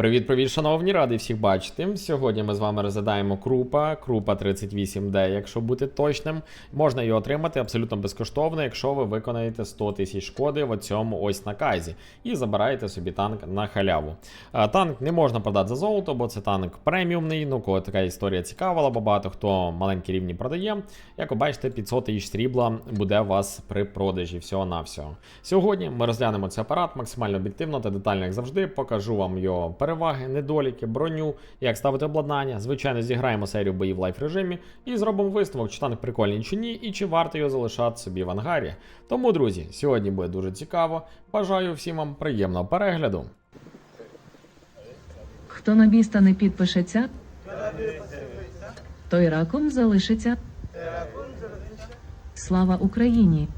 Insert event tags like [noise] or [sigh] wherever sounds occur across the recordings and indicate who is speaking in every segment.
Speaker 1: Привіт, привіт, шановні, радий всіх бачити. Сьогодні ми з вами розглядаємо крупа, крупа 38D, якщо бути точним. Можна її отримати абсолютно безкоштовно, якщо ви виконаєте 100 тисяч шкоди в цьому ось наказі і забираєте собі танк на халяву. Танк не можна продати за золото, бо це танк преміумний. Ну, кого така історія цікавила, бо багато хто маленькі рівні продає. Як ви бачите, 500 тисяч срібла буде у вас при продажі всього-навсього. Сьогодні ми розглянемо цей апарат максимально об'єктивно та детально, як завжди. Покажу вам його переваги, недоліки, броню, як ставити обладнання. Звичайно, зіграємо серію боїв в лайф режимі і зробимо висновок, чи танк прикольний чи ні, і чи варто його залишати собі в ангарі. Тому, друзі, сьогодні буде дуже цікаво. Бажаю всім вам приємного перегляду.
Speaker 2: Хто на біста не підпишеться, той раком залишиться. Слава Україні!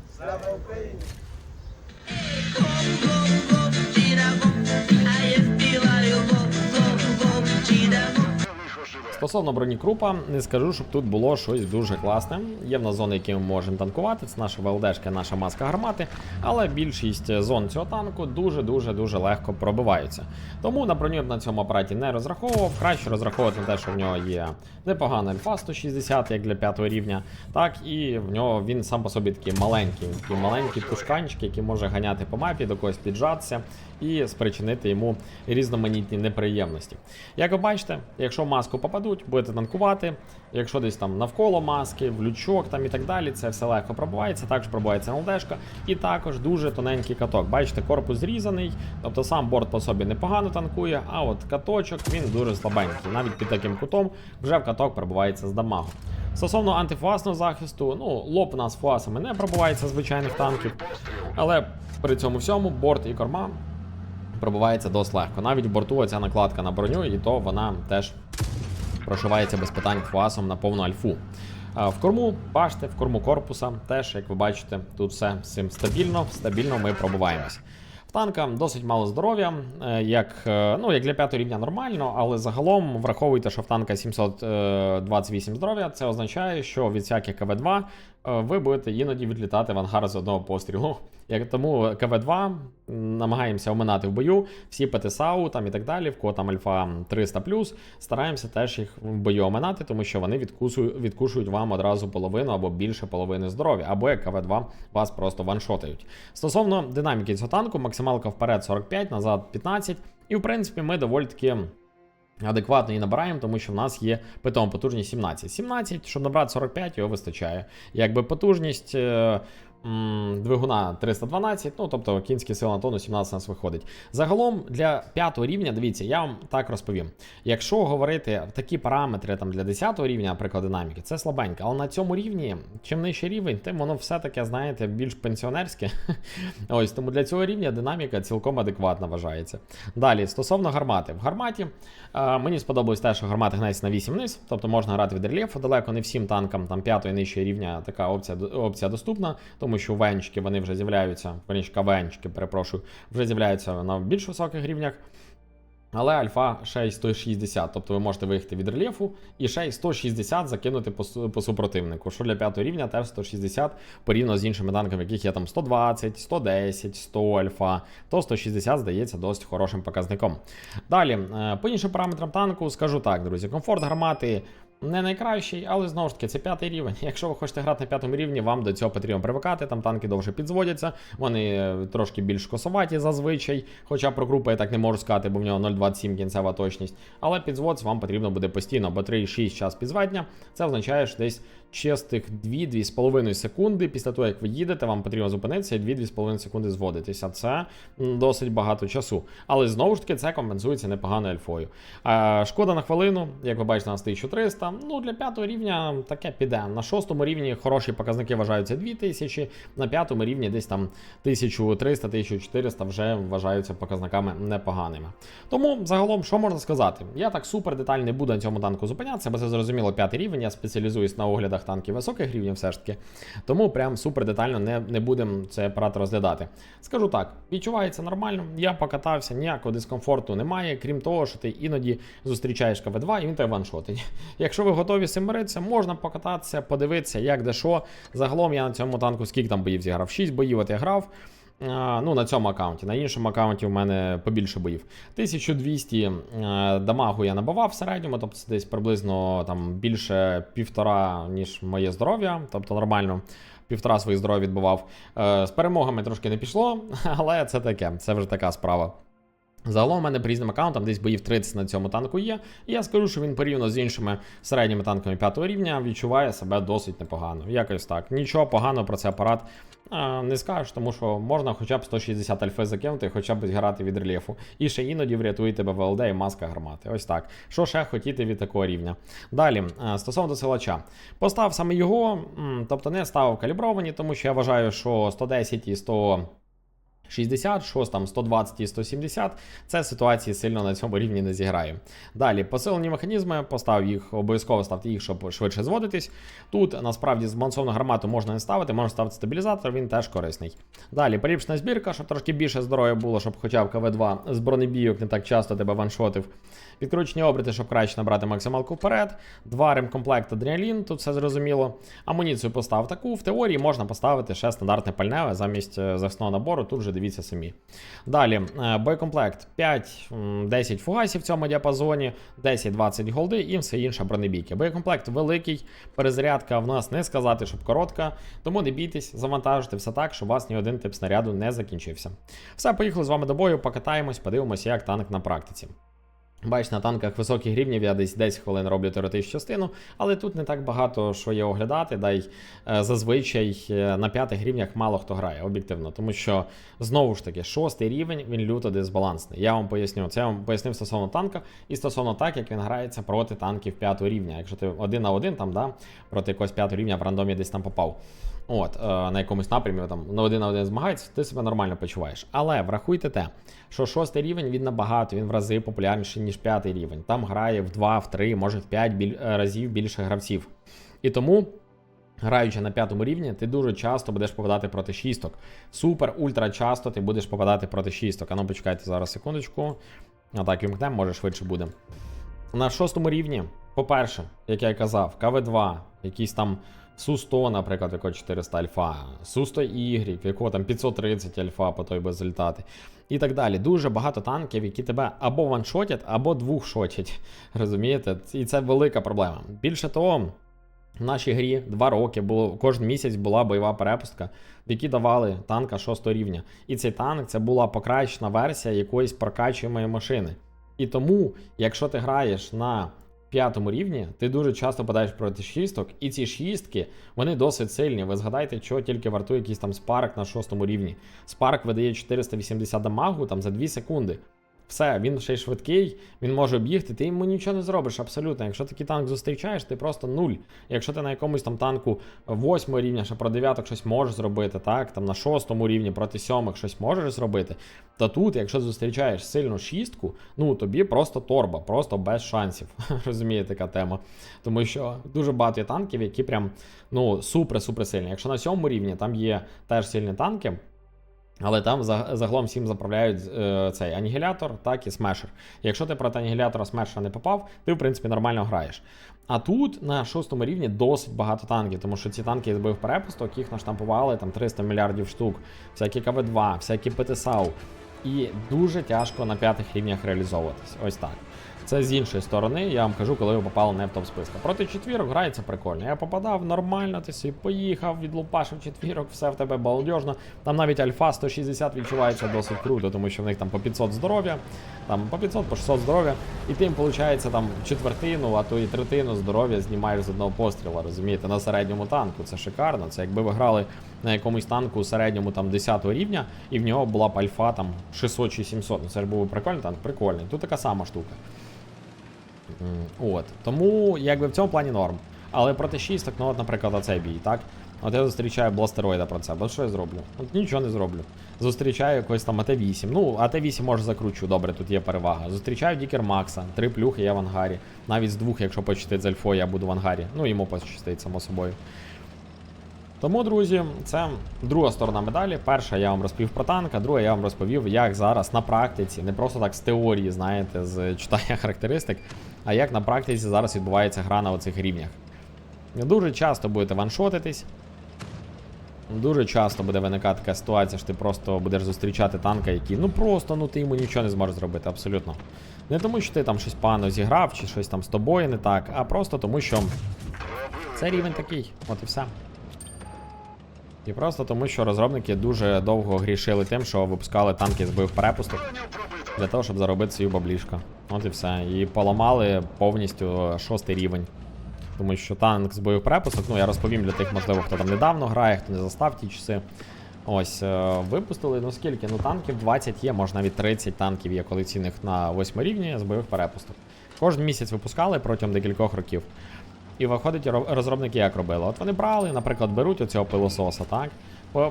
Speaker 1: Стосовно броні крупа, не скажу, щоб тут було щось дуже класне. Є в нас зони, які ми можемо танкувати. Це наша ВЛДшка, наша маска гармати, але більшість зон цього танку дуже-дуже дуже легко пробиваються. Тому на броню на цьому апараті не розраховував. Краще розраховувати на те, що в нього є непогана альфа 160, як для п'ятого рівня, так і в нього він сам по собі такий маленький, такий маленький пушканчик, який може ганяти по мапі, до когось піджатися і спричинити йому різноманітні неприємності. Як ви бачите, якщо маску попадуть, будете танкувати. Якщо десь там навколо маски, в лючок там і так далі, це все легко пробувається. Також пробувається ЛДшка, і також дуже тоненький каток. Бачите, корпус зрізаний, тобто сам борт по собі непогано танкує, а от каточок він дуже слабенький. Навіть під таким кутом вже в каток пробувається з дамагу. Стосовно антифуасного захисту, ну лоб у нас фуасами не пробувається звичайних танків, але при цьому всьому борт і корма пробувається досить легко. Навіть в борту оця накладка на броню, і то вона теж прошивається без питань фуасом на повну альфу. В корму, бачите, в корму корпуса теж, як ви бачите, тут все цим стабільно, стабільно ми пробуваємось. В танка досить мало здоров'я, е, як, е, ну, як для п'ятого рівня нормально, але загалом враховуйте, що в танка 728 здоров'я, це означає, що від всяких КВ-2 е, ви будете іноді відлітати в ангар з одного пострілу. Як тому КВ-2 намагаємося оминати в бою, всі ПТСАУ там і так далі, в кого там альфа 300 стараємося теж їх в бою оминати, тому що вони відкушують вам одразу половину або більше половини здоров'я, або як КВ-2 вас просто ваншотають. Стосовно динаміки цього танку, максималка вперед 45, назад 15, і в принципі ми доволі таки. Адекватно її набираємо, тому що в нас є питома потужність 17. 17, щоб набрати 45, його вистачає. Якби потужність е, двигуна 312, ну тобто кінські сили на тонну 17 у нас виходить. Загалом для п'ятого рівня, дивіться, я вам так розповім. Якщо говорити такі параметри там для 10 рівня, наприклад, динаміки, це слабенько. Але на цьому рівні, чим нижчий рівень, тим воно все таке, знаєте, більш пенсіонерське. [laughs] Ось тому для цього рівня динаміка цілком адекватна вважається. Далі, стосовно гармати. В гарматі е, мені сподобалось те, що гармата гнається на 8 вниз, тобто можна грати від рельєфу далеко, не всім танкам там 5 і нижчого рівня така опція, опція доступна, тому що венчики вони вже з'являються, верніше КВНчики, перепрошую, вже з'являються на більш високих рівнях. Але альфа ще й 160, тобто ви можете виїхати від рельєфу і ще й 160 закинути по, супротивнику. Що для п'ятого рівня теж 160 порівняно з іншими танками, яких є там 120, 110, 100 альфа, то 160 здається досить хорошим показником. Далі, е, по іншим параметрам танку скажу так, друзі, комфорт гармати. Не найкращий, але знову ж таки це п'ятий рівень. [laughs] Якщо ви хочете грати на п'ятому рівні, вам до цього потрібно привикати. Там танки довше підзводяться, вони е, трошки більш косоваті зазвичай. Хоча про групу я так не можу сказати, бо в нього 0,27 кінцева точність. Але підзвод вам потрібно буде постійно, бо 3,6 час підзведення. Це означає, що десь чистих 2-2,5 секунди після того, як ви їдете, вам потрібно зупинитися і 2-2,5 секунди зводитися. Це досить багато часу. Але знову ж таки це компенсується непоганою альфою. А, шкода на хвилину, як ви бачите, у нас 1300. Ну, для п'ятого рівня таке піде. На шостому рівні хороші показники вважаються 2000, на п'ятому рівні десь там 1300-1400 вже вважаються показниками непоганими. Тому загалом, що можна сказати? Я так супер детально не буду на цьому танку зупинятися, бо це зрозуміло п'ятий рівень. Я спеціалізуюсь на оглядах танків високих рівнів, все ж таки. Тому прям супер детально не, не будемо цей апарат розглядати. Скажу так, відчувається нормально. Я покатався, ніякого дискомфорту немає, крім того, що ти іноді зустрічаєш КВ2 і він тебе ваншотить. [laughs] Якщо ви готові з цим миритися, можна покататися, подивитися, як де що. Загалом я на цьому танку скільки там боїв зіграв? 6 боїв от я грав. Ну, на цьому аккаунті. На іншому аккаунті в мене побільше боїв. 1200 е, дамагу я набивав в середньому, тобто це десь приблизно там більше півтора, ніж моє здоров'я, тобто нормально. Півтора своє здоров'я відбував. Е, з перемогами трошки не пішло, [laughs] але це таке, це вже така справа. Загалом у мене по різним аккаунтам десь боїв 30 на цьому танку є. І я скажу, що він порівняно з іншими середніми танками 5 рівня відчуває себе досить непогано. Якось так. Нічого поганого про цей апарат а, не скажеш, тому що можна хоча б 160 альфи закинути, хоча б грати від рельєфу. І ще іноді врятує тебе ВЛД і маска гармати. Ось так. Що ще хотіти від такого рівня? Далі, е, стосовно досилача. Постав саме його, тобто не ставив калібровані, тому що я вважаю, що 110 і 100. 60, щось там 120 і 170, це ситуації сильно на цьому рівні не зіграє. Далі, посилені механізми, постав їх, обов'язково ставте їх, щоб швидше зводитись. Тут насправді збалансовану гармату можна не ставити, можна ставити стабілізатор, він теж корисний. Далі, поліпшена збірка, щоб трошки більше здоров'я було, щоб хоча б КВ2 з бронебійок не так часто тебе ваншотив. Підкручені оберти, щоб краще набрати максималку вперед. Два ремкомплект адреналін, тут все зрозуміло. Амуніцію постав таку. В теорії можна поставити ще стандартне пальневе замість е, захисного набору, тут вже дивіться самі. Далі, е, боєкомплект 5-10 фугасів в цьому діапазоні, 10-20 голди і все інше бронебійки. Боєкомплект великий, перезарядка в нас не сказати, щоб коротка, тому не бійтесь, завантажити все так, щоб у вас ні один тип снаряду не закінчився. Все, поїхали з вами до бою, покатаємось, подивимося, як танк на практиці. Бач, на танках високих рівнів я десь 10 хвилин роблю теоретичну частину, але тут не так багато що є оглядати, дай е, зазвичай е, на п'ятих рівнях мало хто грає, об'єктивно. Тому що знову ж таки, шостий рівень він люто дисбалансний. Я вам поясню. Це я вам пояснив стосовно танка і стосовно так, як він грається проти танків п'ятого рівня. Якщо ти один на один там, да, проти якогось п'ятого рівня в рандомі десь там попав. От, е, на якомусь напрямі там на один на один змагається, ти себе нормально почуваєш. Але врахуйте те, що шостий рівень він набагато, він в рази популярніший, ніж п'ятий рівень. Там грає в 2, в 3, може в 5 біль, е, разів більше гравців. І тому. Граючи на п'ятому рівні, ти дуже часто будеш попадати проти шісток. Супер, ультра часто ти будеш попадати проти шісток. А ну почекайте зараз секундочку. А так, вімкнемо, може швидше буде. На шостому рівні, по-перше, як я і казав, КВ2, якийсь там Су-100, наприклад, якого 400 альфа, Су-100Y, в якого там 530 альфа по той залітати. І так далі. Дуже багато танків, які тебе або ваншотять, або двохшотять. [laughs] Розумієте? І це велика проблема. Більше того. В нашій грі два роки було кожен місяць була бойова перепустка, в якій давали танка 6 рівня. І цей танк це була покращена версія якоїсь прокачуємої машини. І тому, якщо ти граєш на п'ятому рівні, ти дуже часто подаєш проти шісток, і ці шістки вони досить сильні. Ви згадайте, що тільки вартує якийсь там спарк на шостому рівні. Спарк видає 480 дамагу там за 2 секунди. Все, він ще й швидкий, він може об'їхати, ти йому нічого не зробиш абсолютно. Якщо такий танк зустрічаєш, ти просто нуль. Якщо ти на якомусь там танку 8 рівня, ще про дев'яток щось можеш зробити, так, там на шостому рівні проти сьомих щось можеш зробити, то тут, якщо зустрічаєш сильну шістку, ну тобі просто торба, просто без шансів. [laughs] Розумієте, така тема. Тому що дуже багато є танків, які прям ну супер-супер сильні. Якщо на сьомому рівні там є теж сильні танки. Але там загалом всім заправляють е, цей анігілятор, так і смешер. Якщо ти проти анігілятора смешера не попав, ти в принципі нормально граєш. А тут на шостому рівні досить багато танків, тому що ці танки збив перепусток, їх наштампували там 300 мільярдів штук, всякі КВ-2, всякі ПТСАУ. І дуже тяжко на п'ятих рівнях реалізовуватись. Ось так. Це з іншої сторони, я вам кажу, коли ви попали не в топ списка. Проти четвірок грається прикольно. Я попадав нормально, ти собі поїхав, відлупашив четвірок, все в тебе балдежно. Там навіть альфа 160 відчувається досить круто, тому що в них там по 500 здоров'я, там по 500, по 600 здоров'я, і ти їм, виходить, там четвертину, а то і третину здоров'я знімаєш з одного постріла, розумієте, на середньому танку. Це шикарно. Це якби ви грали на якомусь танку середньому там 10 рівня, і в нього була б альфа там 600 чи 700. Ну це ж був прикольний танк, прикольний. Тут така сама штука. От. Тому, якби в цьому плані норм. Але проти шісток, ну от, наприклад, оцей бій, так? От я зустрічаю бластероїда про це. От що я зроблю? От нічого не зроблю. Зустрічаю якось там АТ-8. Ну, АТ-8 може закручу, добре, тут є перевага. Зустрічаю Дікер Макса, три плюхи я в ангарі. Навіть з двох, якщо почистить з альфою, я буду в ангарі. Ну, йому почистить, само собою. Тому, друзі, це друга сторона медалі. Перша я вам розповів про танк, а друга я вам розповів, як зараз на практиці, не просто так з теорії, знаєте, з читання характеристик, а як на практиці зараз відбувається гра на оцих рівнях. Дуже часто будете ваншотитись. Дуже часто буде виникати така ситуація, що ти просто будеш зустрічати танка, який ну просто ну ти йому нічого не зможеш зробити, абсолютно. Не тому, що ти там щось погано зіграв, чи щось там з тобою не так, а просто тому, що це рівень такий, от і все. І просто тому, що розробники дуже довго грішили тим, що випускали танки з боєвперепусток для того, щоб заробити свою баблішко. От і все. І поламали повністю шостий рівень. Тому що танк з боєпрепусок, ну я розповім для тих, можливо, хто там недавно грає, хто не застав ті часи. Ось, е, випустили, ну скільки? Ну танків 20 є, може навіть 30 танків є колекційних на 8 рівні з бойових перепусток. Кожен місяць випускали протягом декількох років. І виходить, розробники як робили? От вони брали, наприклад, беруть оцього пилососа, так?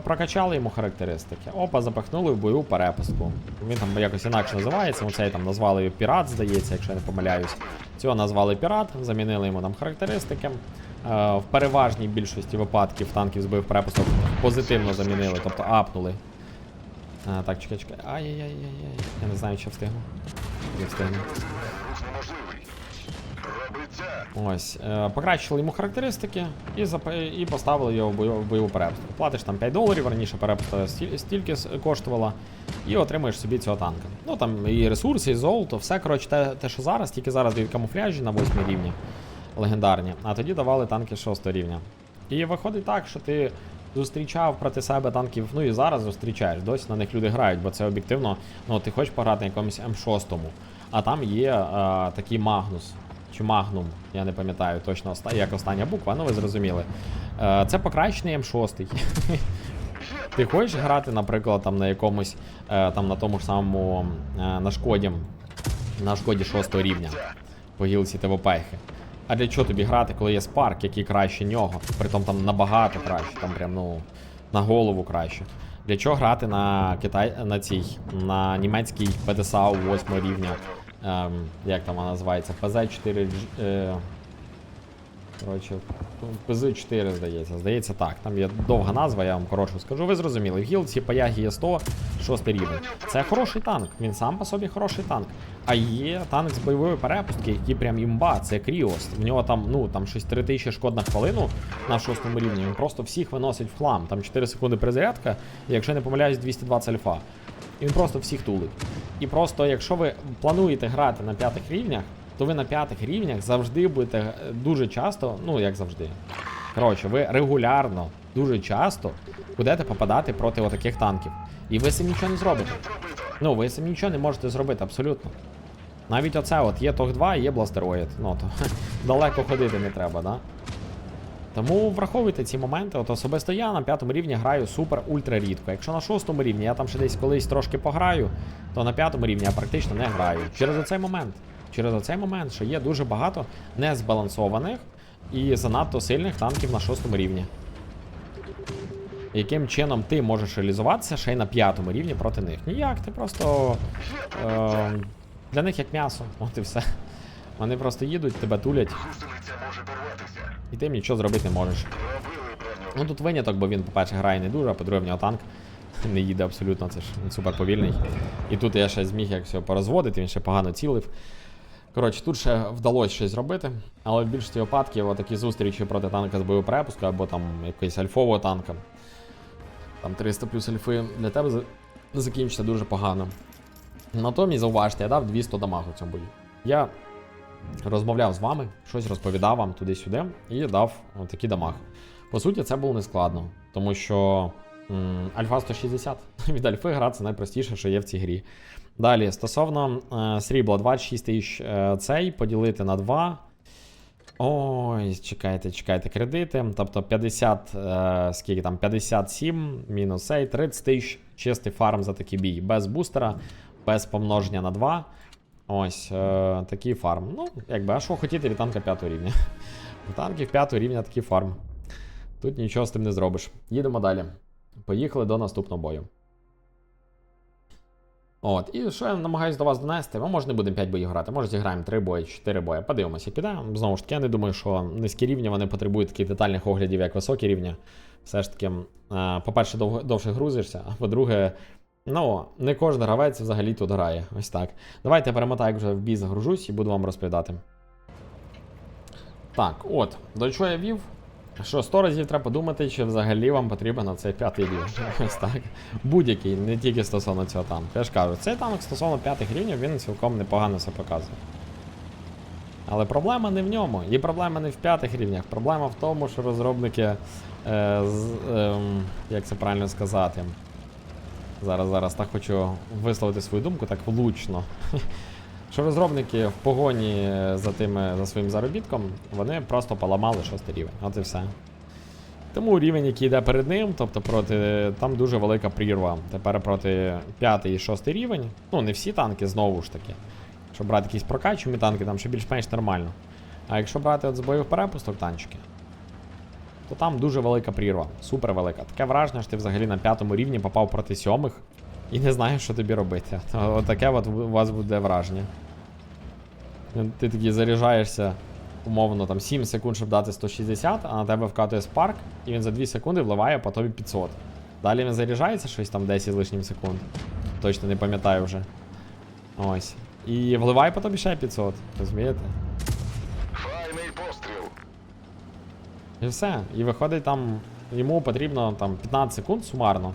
Speaker 1: Прокачали йому характеристики. Опа, запихнули в бойову перепустку. Він там якось інакше називається. Оцей там назвали пірат, здається, якщо я не помиляюсь. Цього назвали пірат, замінили йому там характеристики. Е, в переважній більшості випадків танків з бойових перепусток позитивно замінили, тобто апнули. А, так, чекай, чекай. Ай-яй-яй-яй. Я не знаю, чи встигну. Не встигну. Ось, е, покращили йому характеристики і, і поставили його в бойову, в бойову перепустку. Платиш там 5 доларів, раніше перепустка стільки коштувала, і отримуєш собі цього танка. Ну там і ресурси, і золото, все коротше, те, те, що зараз, тільки зараз дають камуфляжі на 8 рівні легендарні, а тоді давали танки 6 рівня. І виходить так, що ти зустрічав проти себе танків, ну і зараз зустрічаєш, досі на них люди грають, бо це об'єктивно, ну ти хочеш пограти на якомусь М6, а там є е, такий Магнус. Чи Магнум, я не пам'ятаю точно як остання буква, ну ви зрозуміли. Е, це покращений М6. [laughs] Ти хочеш грати, наприклад, там на якомусь, е, там на тому ж самому е, на шкоді, на шкоді 6 рівня по гілці ТВПхи. А для чого тобі грати, коли є спарк, який краще нього? Притом там набагато краще, там прям ну на голову краще. Для чого грати на Китай на цій, на німецькій ПДСАУ 8 рівня? Ем, як там вона називається? ПЗ-4. Е, коротше, ПЗ-4, здається. Здається, так. Там є довга назва, я вам коротше скажу. Ви зрозуміли. В гілці Паягі є 100, 6 рівень. Це хороший танк. Він сам по собі хороший танк. А є танк з бойової перепустки, який прям імба, це Кріос. В нього там, ну, там щось 3000 шкод на хвилину на шостому рівні. Він просто всіх виносить в хлам. Там 4 секунди перезарядка, і якщо не помиляюсь, 220 альфа. І він просто всіх тулить. І просто, якщо ви плануєте грати на п'ятих рівнях, то ви на п'ятих рівнях завжди будете е, дуже часто, ну як завжди. Коротше, ви регулярно, дуже часто будете попадати проти отаких танків. І ви самі нічого не зробите. Ну, ви самі нічого не можете зробити, абсолютно. Навіть оце от є тог 2 і є бластероїд. Ну то [laughs] далеко ходити не треба, да? Тому враховуйте ці моменти. От особисто я на п'ятому рівні граю супер ультра рідко. Якщо на шостому рівні я там ще десь колись трошки пограю, то на п'ятому рівні я практично не граю. Через оцей момент. Через оцей момент, що є дуже багато незбалансованих і занадто сильних танків на шостому рівні. Яким чином ти можеш реалізуватися ще й на п'ятому рівні проти них? Ніяк, ти просто е, для них як м'ясо, [laughs] от і все. Вони просто їдуть, тебе тулять, і ти їм нічого зробити не можеш. Ну тут виняток, бо він, по-перше, грає не дуже, а по-друге, в нього танк [laughs] не їде абсолютно, це ж він супер повільний. І тут я ще зміг як все порозводити, він ще погано цілив. Коротше, тут ще вдалося щось зробити, але в більшості випадків отакі зустрічі проти танка з боєпрепуску або там якогось альфового танка. Там 300 плюс альфи для тебе закінчиться дуже погано. Натомість, зауважте, я дав 200 дамагу цьому бою. Я розмовляв з вами, щось розповідав вам туди-сюди і дав такий дамаг. По суті, це було нескладно, тому що Альфа 160 [laughs] від Альфи гра це найпростіше, що є в цій грі. Далі, стосовно е, срібла 26 тисяч е, цей поділити на 2. Ой, чекайте, чекайте, кредити. Тобто 50, е, скільки там, 57 мінус цей, 30 тисяч чистий фарм за такий бій. Без бустера, без помноження на 2. Ось е, такий фарм. Ну, якби, а що хотіти від танка 5 рівня? [laughs] У танків 5 рівня такий фарм. Тут нічого з тим не зробиш. Їдемо далі. Поїхали до наступного бою. От, і що я намагаюся до вас донести? Ми може не будемо 5 боїв грати, може зіграємо 3 бої, 4 бої. Подивимося, піде. Знову ж таки, я не думаю, що низькі рівні вони потребують таких детальних оглядів, як високі рівні. Все ж таки, по-перше, довго, довше грузишся, а по-друге, ну, не кожен гравець взагалі тут грає. Ось так. Давайте я перемотаю, як вже в бій загружусь і буду вам розповідати. Так, от, до чого я вів? Що, 100 разів треба подумати, чи взагалі вам потрібен на цей п'ятий рівень. [laughs] Ось так. Будь-який, не тільки стосовно цього танку. Я ж кажу, цей танк стосовно п'ятих рівнів він цілком непогано все показує. Але проблема не в ньому. І проблема не в п'ятих рівнях. Проблема в тому, що розробники. Е, з, ем, як це правильно сказати? Зараз, зараз так хочу висловити свою думку так влучно. [laughs] Що розробники в погоні за тими за своїм заробітком, вони просто поламали шостий рівень. От і все. Тому рівень, який йде перед ним, тобто проти. Там дуже велика прірва. Тепер проти п'ятий і шостий рівень. Ну, не всі танки, знову ж таки. Якщо брати якісь прокачувані танки, там ще більш-менш нормально. А якщо брати от з бойових перепусток танчики, то там дуже велика прірва, супер велика. Таке враження, що ти взагалі на п'ятому рівні попав проти сьомих і не знаєш, що тобі робити. То- От у вас буде враження. Ти такий заряджаєшся, умовно, там 7 секунд, щоб дати 160, а на тебе вкатує спарк, і він за 2 секунди вливає по тобі 500. Далі він заряджається щось там 10 з лишнім секунд. Точно не пам'ятаю вже. Ось. І вливає по тобі ще 500. Розумієте?
Speaker 3: Файний постріл.
Speaker 1: І все. І виходить там, йому потрібно там 15 секунд сумарно,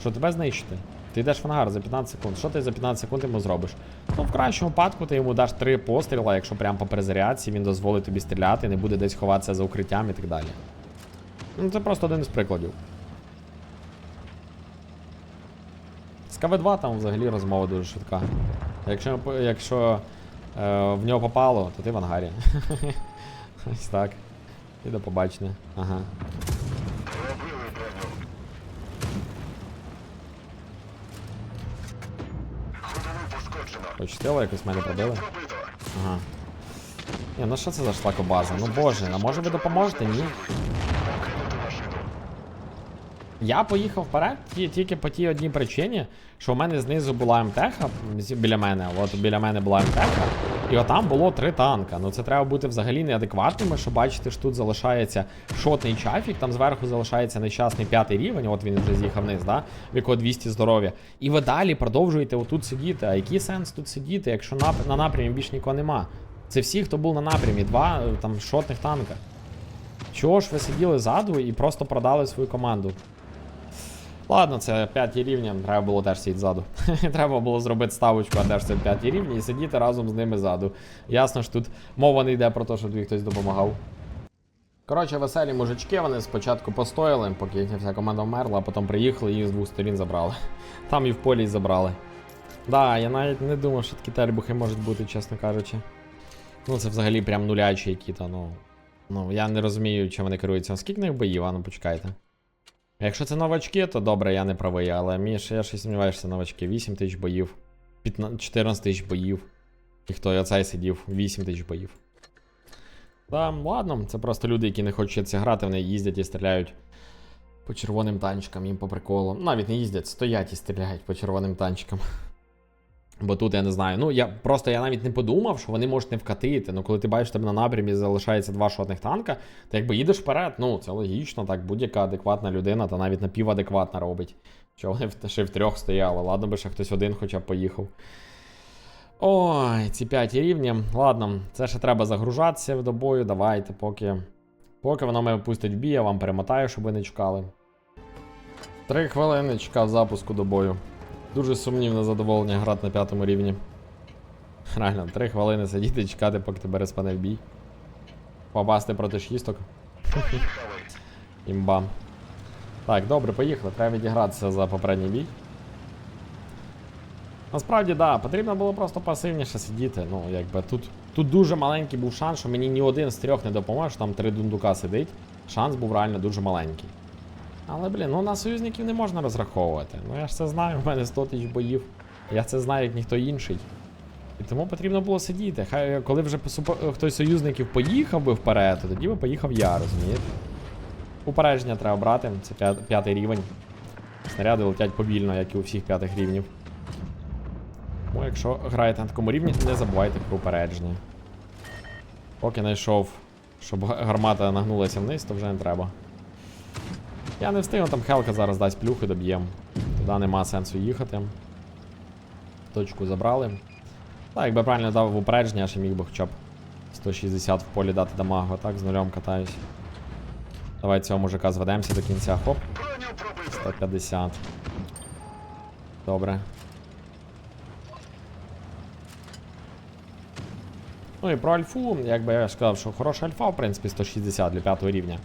Speaker 1: щоб тебе знищити. Ти йдеш в ангар за 15 секунд. Що ти за 15 секунд йому зробиш? Ну, в кращому випадку ти йому даш 3 постріла, якщо прям по перезарядці він дозволить тобі стріляти, не буде десь ховатися за укриттям і так далі. Ну, це просто один із прикладів. З КВ2 там взагалі розмова дуже швидка. Якщо, якщо е, в нього попало, то ти в ангарі. [laughs] Ось так. І до побачення. Ага.
Speaker 3: Пошкоджено.
Speaker 1: Почтило, якось мене пробили. Ага. Ні, ну що це за шлакобаза? Ну боже, а може ви допоможете? Ні. Я поїхав вперед тільки по тій одній причині, що в мене знизу була МТХ біля мене. От біля мене була МТХ, і отам було три танка. Ну це треба бути взагалі неадекватними, що бачите, що тут залишається шотний чафік, там зверху залишається нещасний п'ятий рівень, от він вже з'їхав вниз, да? в якого 200 здоров'я. І ви далі продовжуєте отут сидіти. А який сенс тут сидіти, якщо на, на напрямі більш нікого нема? Це всі, хто був на напрямі, два е, там шотних танка. Чого ж ви сиділи ззаду і просто продали свою команду? Ладно, це п'яті рівні, треба було теж сидіти ззаду. [laughs] треба було зробити ставочку, а теж це п'яті рівні, і сидіти разом з ними ззаду. Ясно ж тут мова не йде про те, щоб тобі хтось допомагав. Коротше, веселі мужички, вони спочатку постояли, поки їхня вся команда вмерла, а потім приїхали і їх з двох сторін забрали. [laughs] Там і в полі й забрали. Да, я навіть не думав, що такі тербухи можуть бути, чесно кажучи. Ну, це взагалі прям нулячі які-то, ну. Ну, я не розумію, чим вони керуються. Скільки них боїв, а ну почекайте. Якщо це новачки, то добре, я не правий, але Міш, я ще сумніваюся, новачки. 8 тисяч боїв, 15, 14 тисяч боїв. І хто я цей сидів, 8 тисяч боїв. Та, ладно, це просто люди, які не хочуть грати, вони їздять і стріляють по червоним танчикам, їм по приколу. Навіть не їздять, стоять і стріляють по червоним танчикам. Бо тут я не знаю. Ну, я просто я навіть не подумав, що вони можуть не вкатити. Ну, коли ти бачиш, тебе на напрямі залишається два шотних танка, ти якби їдеш вперед, ну це логічно, так будь-яка адекватна людина, та навіть напівадекватна робить. Що вони ще в трьох стояли. Ладно би ще хтось один хоча б поїхав. Ой, ці п'яті рівні. Ладно, це ще треба загружатися до бою. Давайте, поки. Поки воно мене пустить в бій, я вам перемотаю, щоб ви не чекали. Три хвилини чекав запуску до бою. Дуже сумнівне задоволення грати на п'ятому рівні. Реально, три хвилини сидіти і чекати, поки тебе респане в бій. Попасти проти шісток. Імба. Так, добре, поїхали. Треба відігратися за попередній бій. Насправді, так, да, потрібно було просто пасивніше сидіти. Ну, якби тут, тут дуже маленький був шанс, що мені ні один з трьох не допоможе, там три дундука сидить. Шанс був реально дуже маленький. Але, блін, ну на союзників не можна розраховувати. Ну я ж це знаю, в мене 100 тисяч боїв. Я це знаю, як ніхто інший. І тому потрібно було сидіти. Хай коли вже хтось союзників поїхав би вперед, то тоді би поїхав я, розумієте? Упередження треба брати, це п'ятий рівень. Снаряди летять повільно, як і у всіх п'ятих рівнів. Тому якщо граєте на такому рівні, не забувайте про упередження. Поки знайшов, щоб гармата нагнулася вниз, то вже не треба. Я не встигну, там Хелка зараз дасть плюхи, доб'єм. Туди нема сенсу їхати. Точку забрали. Так, якби правильно дав в упередження, я ще міг би хоча б 160 в полі дати дамагу, так з нульом катаюсь. Давай цього мужика зведемося до кінця. Хоп, 150. Добре. Ну і про альфу, якби я сказав, що хороша альфа, в принципі, 160 для 5 рівня.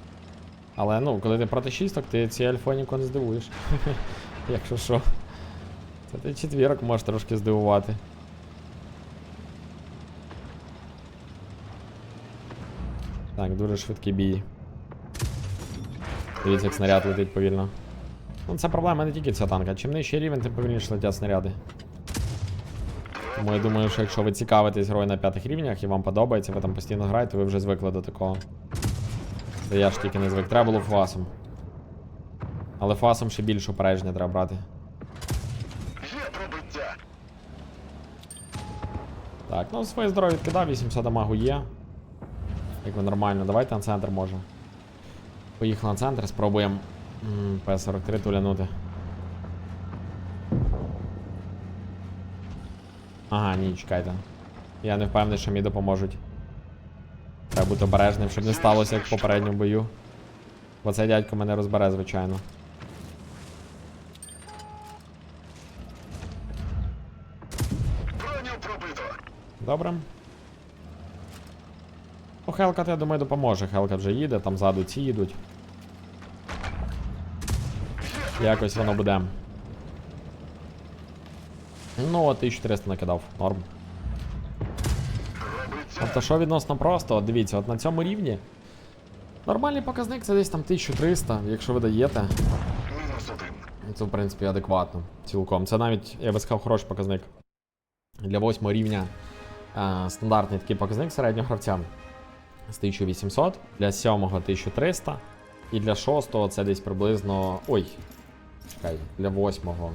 Speaker 1: Але ну, коли ти проти шісток, ти ці альфою нікого не здивуєш. [laughs] Якщо що. Це ти четвірок можеш трошки здивувати. Так, дуже швидкий бій. Дивіться, як снаряд летить повільно. Ну, це проблема не тільки цього танка. Чим нижчий рівень, тим повільніше летять снаряди. Тому я думаю, що якщо ви цікавитесь грою на п'ятих рівнях і вам подобається, ви там постійно граєте, ви вже звикли до такого. Та я ж тільки не звик. Треба було фасом. Але фасом ще більше упередження треба брати. Так, ну своє здоров'я відкидав, 800 дамагу є. Якби нормально, давайте на центр може. Поїхали на центр, спробуємо П-43 тулянути. Ага, ні, чекайте. Я не впевнений, що мені допоможуть. Треба бути обережним, щоб не сталося, як в попередньому бою. Бо цей дядько мене розбере, звичайно. Добре. Ну, Хелкат, я думаю, допоможе. Хелкат вже їде, там ззаду ці їдуть. Якось воно буде. Ну, 1400 накидав, норм. Тобто, що відносно просто, от дивіться, от на цьому рівні. Нормальний показник це десь там 1300, якщо ви даєте. Це, в принципі, адекватно. Цілком. Це навіть, я би сказав, хороший показник. Для восьмого рівня е, стандартний такий показник середнього гравця з 1800, для сьомого 1300, і для шостого це десь приблизно. Ой. Чекай, для восьмого.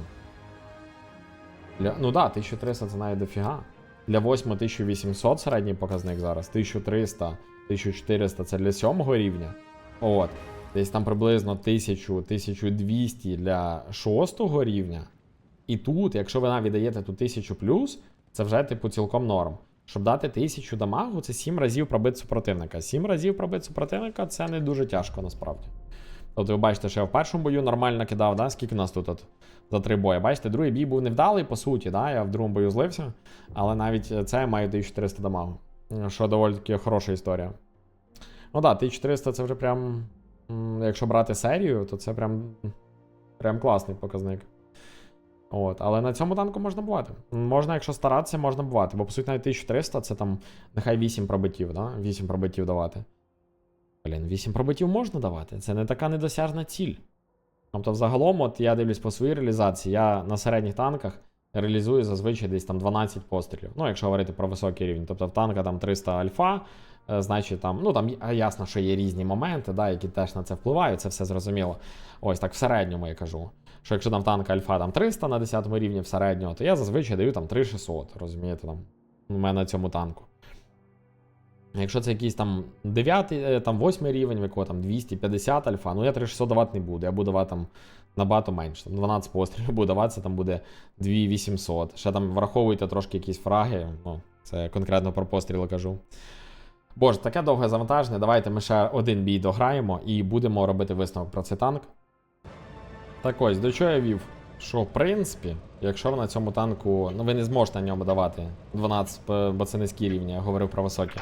Speaker 1: Для... Ну да, 1300 це навіть дофіга. Для восьмого 1800 середній показник зараз, 1300, 1400 це для сьомого рівня. От. Десь там приблизно 1000, 1200 для шостого рівня. І тут, якщо ви навіть даєте тут 1000 плюс, це вже типу цілком норм. Щоб дати 1000 дамагу, це 7 разів пробити супротивника. 7 разів пробити супротивника це не дуже тяжко насправді. Тобто ви бачите, що я в першому бою нормально кидав, да? скільки у нас тут за три бої. Бачите, другий бій був невдалий, по суті, да? я в другому бою злився, але навіть це я маю 1400 дамагу. Що доволі таки хороша історія. Ну да, 1400 це вже прям. Якщо брати серію, то це прям. Прям класний показник. От, але на цьому танку можна бувати. Можна, якщо старатися, можна бувати. Бо по суті навіть 1300 це там нехай 8 пробиттів, да? 8 пробиттів давати. Блін, 8 пробиттів можна давати. Це не така недосяжна ціль. Тобто, взагалом, от я дивлюсь по своїй реалізації, я на середніх танках реалізую зазвичай десь там 12 пострілів. Ну, якщо говорити про високий рівень. Тобто в танка там 300 альфа, е, значить там, ну там ясно, що є різні моменти, да, які теж на це впливають, це все зрозуміло. Ось так в середньому я кажу. Що якщо там танка альфа там 300 на 10 рівні в середнього, то я зазвичай даю там 3600, розумієте, там у мене на цьому танку. Якщо це якийсь там 9, там 8 рівень, в якого там 250 альфа, ну я 3600 давати не буду, я буду давати там набагато менше. Там 12 пострілів буду давати, там буде 2800. Ще там враховуйте трошки якісь фраги, ну, це конкретно про постріли кажу. Боже, таке довге завантаження. Давайте ми ще один бій дограємо і будемо робити висновок про цей танк. Так ось, до чого я вів? Що, в принципі, якщо ви на цьому танку, ну ви не зможете на ньому давати 12, бо- це низькі рівні, я говорив про високі.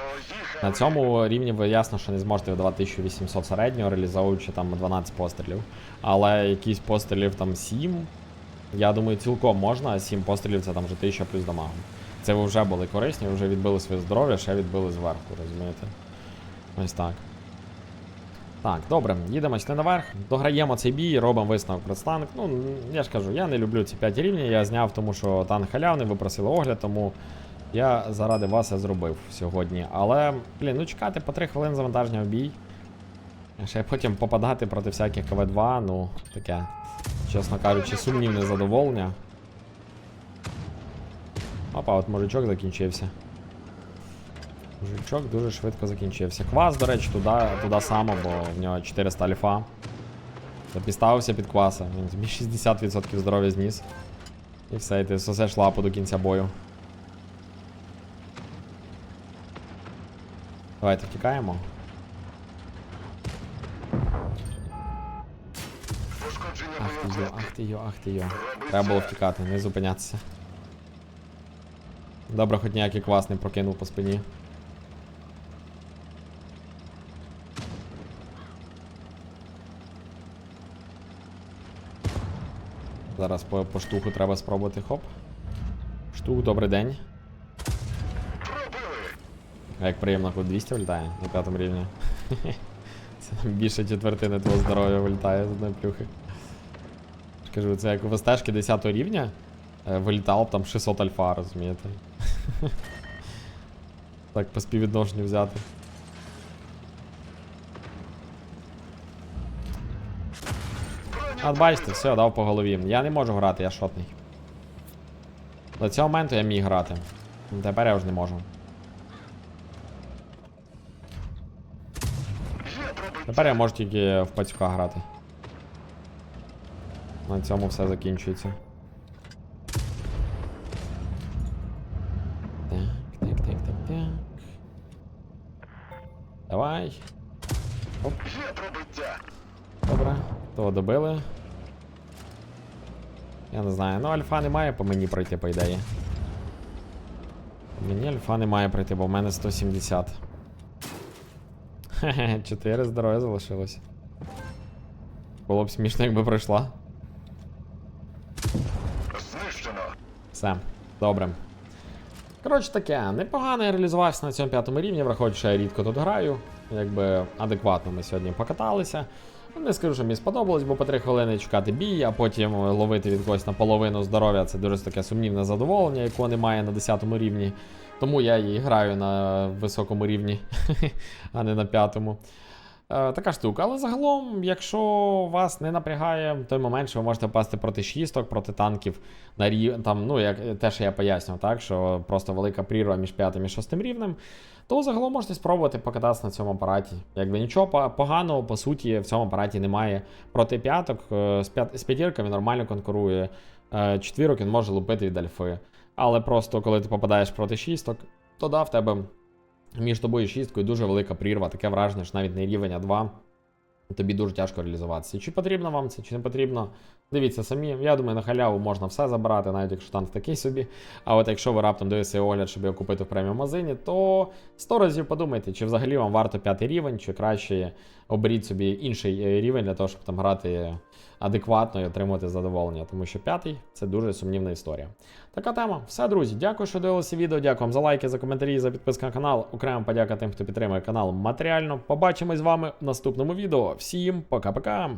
Speaker 1: На цьому рівні ви ясно, що не зможете видавати 1800 середнього, реалізовуючи там 12 пострілів. Але якісь пострілів там 7, я думаю, цілком можна, а 7 пострілів це там вже 1000 плюс дамагу. Це ви вже були корисні, ви вже відбили своє здоров'я, ще відбили зверху, розумієте? Ось так. Так, добре, їдемо йшли наверх, дограємо цей бій, робимо висновок про танк. Ну, я ж кажу, я не люблю ці 5 рівні, я зняв, тому що танк халявний, ви просили огляд, тому я заради вас це зробив сьогодні. Але, блін, ну чекати по 3 хвилини завантаження в бій. Ще потім попадати проти всяких КВ-2, ну, таке, чесно кажучи, сумнівне задоволення. Опа, от мужичок закінчився. Мужичок дуже швидко закінчився. Квас, до речі, туди, туди само, бо в нього 400 альфа. Запіставився під кваса. Він тобі 60% здоров'я зніс. І все, і ти сосеш лапу до кінця бою. Давайте втікаємо. йо, ах ти йо, ах ти йо. Треба було втікати, не зупинятися. Добре, хоч ніякий квас не прокинув по спині. Зараз по, по штуку треба спробувати. Хоп. Штук, добрий день. А як приємно, коли 200 вилітає на п'ятому рівні. [laughs] Це більше четвертини твого здоров'я вилітає з одної плюхи. Кажу, це як у ВСТшки 10 рівня е, вилітало б там 600 альфа, розумієте? [laughs] так по співвідношенню взяти. От бачите, все, дав по голові. Я не можу грати, я шотний. До цього моменту я міг грати. Тепер я вже не можу. Тепер я можу тільки в пацюка грати. На цьому все закінчується. Так, так, так, так, так. Давай.
Speaker 3: Пробиття!
Speaker 1: Добре. Того добили. Я не знаю. Ну, альфа не має по мені пройти, по ідеї. Мені альфа не має пройти, бо в мене 170. Хе-хе, 4 здоров'я залишилось. Було б смішно, якби пройшла.
Speaker 3: Знищено!
Speaker 1: Все, добре. Коротше таке, непогано я реалізувався на цьому п'ятому рівні, враховуючи, що я рідко тут граю. Якби адекватно ми сьогодні покаталися. Ну, Не скажу, що мені сподобалось, бо по 3 хвилини чекати бій, а потім ловити від когось наполовину здоров'я це дуже таке сумнівне задоволення, якого немає на 10 рівні. Тому я і граю на високому рівні, [laughs] а не на п'ятому. Е, така штука. Але загалом, якщо вас не напрягає той момент, що ви можете попасти проти шісток, проти танків на рів... там, ну, як те, що я пояснював, так, що просто велика прірва між п'ятим і шостим рівнем, то загалом можете спробувати покататися на цьому апараті. Якби нічого поганого, по суті, в цьому апараті немає. Проти п'яток е, з, п'ят... з п'ятірками нормально конкурує. Е, Четвірок він може лупити від альфи. Але просто коли ти попадаєш проти шісток, то да, в тебе між тобою і шісткою дуже велика прірва, таке враження, що навіть не рівень, а два. Тобі дуже тяжко реалізуватися. Чи потрібно вам це, чи не потрібно? Дивіться самі. Я думаю, на халяву можна все забирати, навіть якщо танк такий собі. А от якщо ви раптом дивитеся огляд, щоб його купити в преміум магазині, то 100 разів подумайте, чи взагалі вам варто п'ятий рівень, чи краще оберіть собі інший е, рівень для того, щоб там грати адекватно і отримувати задоволення. Тому що п'ятий це дуже сумнівна історія. Така тема. Все, друзі. Дякую, що дивилися відео. Дякую вам за лайки, за коментарі, за підписку на канал. Окремо подяка тим, хто підтримує канал матеріально. Побачимось з вами в наступному відео. Всім пока-пока.